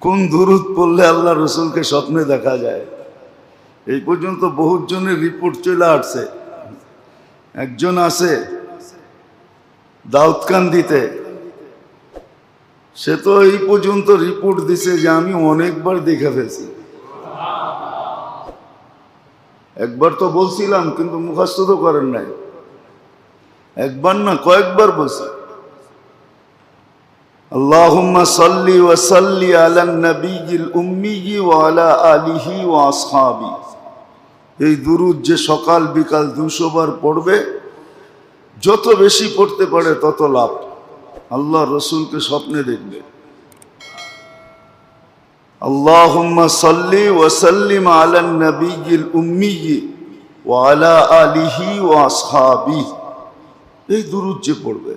কোন দুরুদ পড়লে আল্লাহ রসুলকে স্বপ্নে দেখা যায়? এই পর্যন্ত বহুত জনের রিপোর্ট চলে আসছে। একজন আছে দাউদকান্দিতে। সে তো এই পর্যন্ত রিপোর্ট দিছে যে আমি অনেকবার দেখে ফেলছি। একবার তো বলছিলাম, কিন্তু মুখস্থ তো করেন নাই। একবার না, কয়েকবার বলছি। ওয়া সাল্লি আলা নবিয়িল উম্মি ওয়া আলা আলিহি ওয়া এই দুরুদ যে সকাল বিকাল দুশো বার পড়বে, যত বেশি পড়তে পারে তত লাভ। আল্লাহ রসুলকে স্বপ্নে দেখবে। আল্লাহুম্মা সাল্লি ওয়া সাল্লিম আলা নবিয়িল উম্মি ওয়া আলা আলিহি ওয়া এই দুরুদ পড়বে।